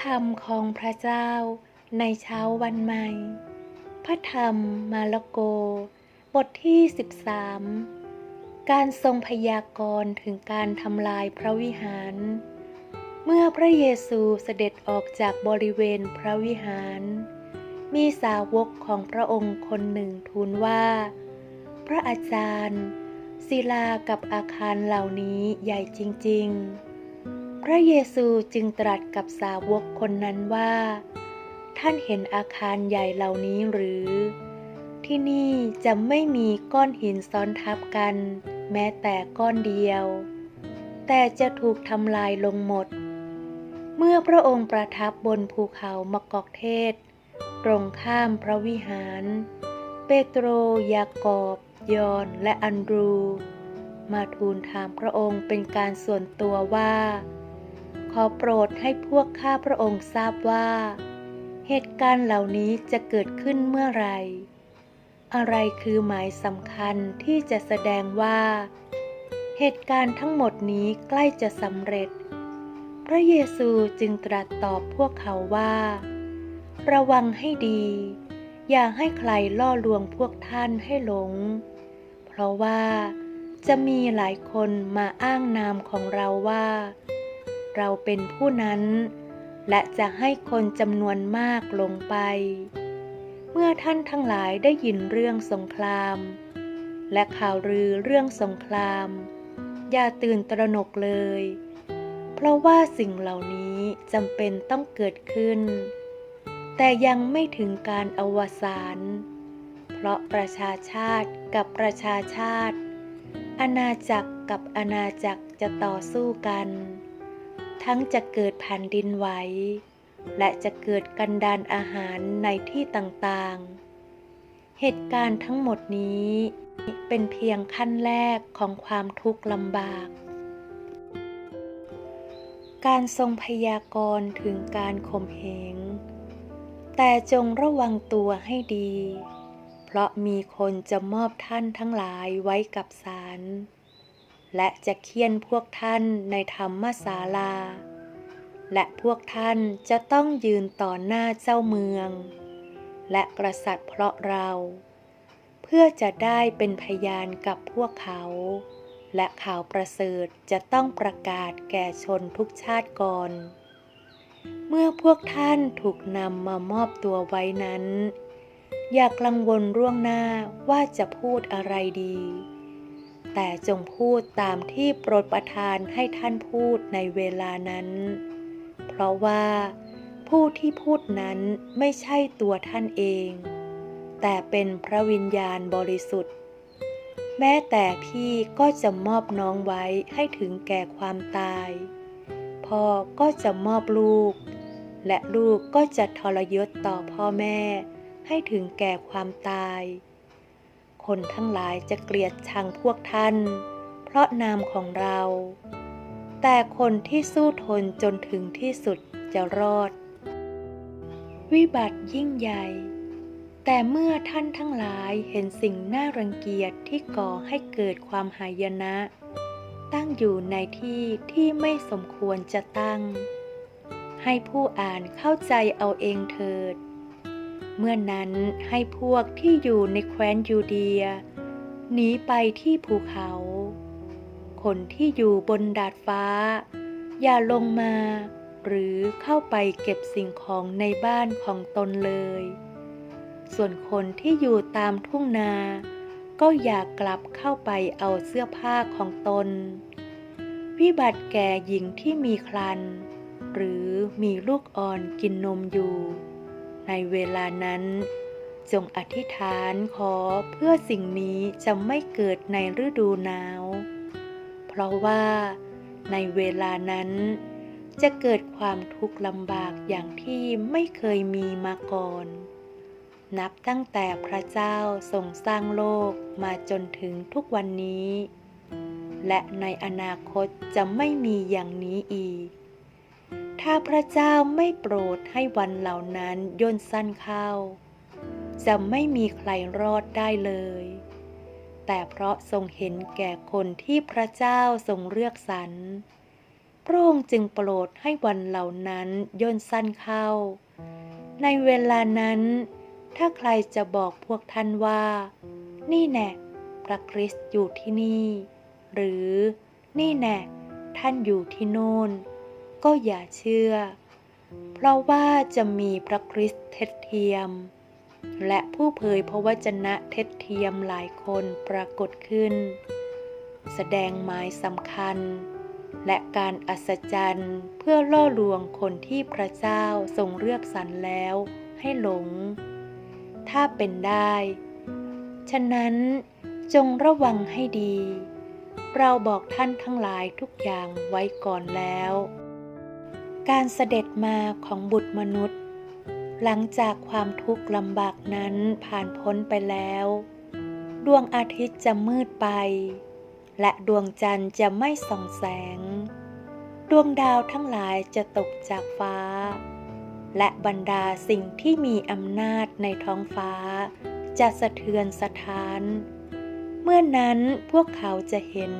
คำของพระเจ้าในเช้าวันใหม่ พระธรรมมาระโก บทที่ 13 การทรงพยากรณ์ถึงการทำลายพระวิหาร เมื่อพระเยซูเสด็จออกจากบริเวณพระวิหาร มีสาวกของพระองค์คนหนึ่งทูลว่า พระอาจารย์ ศิลากับอาคารเหล่านี้ใหญ่จริง ๆ พระเยซูจึงตรัสกับสาวกคนนั้นว่า ท่านเห็นอาคารใหญ่เหล่านี้หรือ ที่นี่จะไม่มีก้อนหินซ้อนทับกัน แม้แต่ก้อนเดียว แต่จะถูกทำลายลงหมด เมื่อพระองค์ประทับบนภูเขามะกอกเทศ ตรงข้ามพระวิหาร เปโตร ยากอบยอนและอันดรู มาทูลถามพระองค์เป็นการส่วนตัวว่า ขอโปรดให้พวกข้าพระองค์ทราบว่า เหตุการณ์เหล่านี้จะเกิดขึ้นเมื่อไร อะไรคือหมายสำคัญที่จะแสดงว่า เหตุการณ์ทั้งหมดนี้ใกล้จะสำเร็จ พระเยซูจึงตรัสตอบพวกเขาว่า ระวังให้ดี อย่าให้ใครล่อลวงพวกท่านให้หลง เพราะว่าจะมีหลายคนมาอ้างนามของเราว่า เราเป็นผู้นั้น และจะให้คนจำนวนมากลงไป เมื่อท่านทั้งหลายได้ยินเรื่องสงคราม และข่าวลือเรื่องสงคราม อย่าตื่นตระหนกเลย เพราะว่าสิ่งเหล่านี้จำเป็นต้องเกิดขึ้น แต่ยังไม่ถึงการอวสานเพราะประชาชาติกับประชาชาติอาณาจักรกับอาณาจักรจะต่อสู้กัน ทั้งจะเกิดแผ่นดินไหว และจะเกิดกันดานอาหารในที่ต่างๆ เหตุการณ์ทั้งหมดนี้เป็นเพียงขั้นแรกของความทุกข์ลำบาก การทรงพยากรณ์ถึงการข่มเหง แต่จงระวังตัวให้ดี เพราะมีคนจะมอบท่านทั้งหลายไว้กับศาล และจะเคี่ยนพวกท่านในธรรมศาลา และพวกท่านจะต้องยืนต่อหน้าเจ้าเมือง และกษัตริย์เพราะเรา เพื่อจะได้เป็นพยานกับพวกเขา และข่าวประเสริฐจะต้องประกาศแก่ชนทุกชาติก่อนเมื่อพวกท่านถูกนำมามอบตัวไว้นั้น อย่ากังวลร่วงหน้าว่าจะพูดอะไรดี แต่จงพูดตามที่โปรดประทานให้ท่านพูดในเวลานั้น เพราะว่าผู้ที่พูดนั้นไม่ใช่ตัวท่านเอง แต่เป็นพระวิญญาณบริสุทธิ์ แม้แต่พี่ก็จะมอบน้องไว้ให้ถึงแก่ความตาย พ่อก็จะมอบลูก และลูกก็จะทรยศต่อพ่อแม่ให้ถึงแก่ความตาย คนทั้งหลายจะเกลียดชังพวกท่าน เพราะนามของเรา แต่คนที่สู้ทนจนถึงที่สุดจะรอด วิบัติยิ่งใหญ่ แต่เมื่อท่านทั้งหลายเห็นสิ่งน่ารังเกียจที่ก่อให้เกิดความหายนะ ตั้งอยู่ในที่ที่ไม่สมควรจะตั้ง ให้ผู้อ่านเข้าใจเอาเองเถิด เมื่อนั้นให้พวกที่อยู่ในแคว้นยูเดียหนีไปที่ภูเขา คนที่อยู่บนดาดฟ้า อย่าลงมา หรือเข้าไปเก็บสิ่งของในบ้านของตนเลย ส่วนคนที่อยู่ตามทุ่งนา ก็อย่ากลับเข้าไปเอาเสื้อผ้าของตน วิบัติแก่หญิงที่มีครัน หรือมีลูกอ่อนกินนมอยู่ ในเวลานั้น จงอธิษฐานขอเพื่อสิ่งนี้จะไม่เกิดในฤดูหนาว เพราะว่าในเวลานั้น จะเกิดความทุกข์ลำบากอย่างที่ไม่เคยมีมาก่อน นับตั้งแต่พระเจ้าทรงสร้างโลกมาจนถึงทุกวันนี้ และในอนาคตจะไม่มีอย่างนี้อีก ถ้าพระเจ้าไม่โปรดให้วันเหล่านั้นย่นสั้นเข้า จะไม่มีใครรอดได้เลย แต่เพราะทรงเห็นแก่คนที่พระเจ้าทรงเลือกสรรพระองค์จึงโปรดให้วันเหล่านั้นย่นสั้นเข้า ในเวลานั้น ถ้าใครจะบอกพวกท่านว่า นี่แน่พระคริสต์อยู่ที่นี่ หรือนี่แน่ท่านอยู่ที่โน่น ก็อย่าเชื่อ เพราะว่าจะมีพระคริสต์เท็จเทียม และผู้เผยพระวจนะเท็จเทียมหลายคนปรากฏขึ้น แสดงหมายสำคัญ และการอัศจรรย์เพื่อล่อลวงคนที่พระเจ้าทรงเลือกสรรแล้วให้หลง ถ้าเป็นได้ ฉะนั้นจงระวังให้ดีเราบอกท่านทั้งหลายทุกอย่างไว้ก่อนแล้ว การเสด็จมาของบุตรมนุษย์ หลังจากความทุกข์ลำบากนั้นผ่านพ้นไปแล้ว ดวงอาทิตย์จะมืดไป และดวงจันทร์จะไม่ส่องแสง ดวงดาวทั้งหลายจะตกจากฟ้า และบรรดาสิ่งที่มีอำนาจในท้องฟ้า จะสะเทือนสะท้าน เมื่อนั้นพวกเขาจะเห็น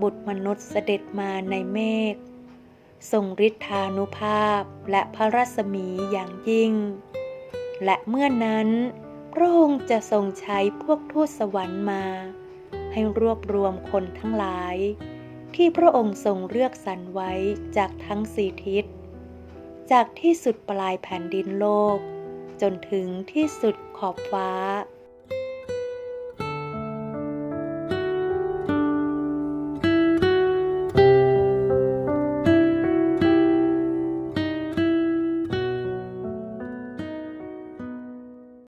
บุตรมนุษย์เสด็จมาในเมฆ ทรงฤทธานุภาพและพระรัศมีอย่างยิ่ง และเมื่อนั้น พระองค์จะทรงใช้พวกทูตสวรรค์มา ให้รวบรวมคนทั้งหลาย ที่พระองค์ทรงเลือกสรรไว้จากทั้งสี่ทิศ จากที่สุดปลายแผ่นดินโลก จนถึงที่สุดขอบฟ้า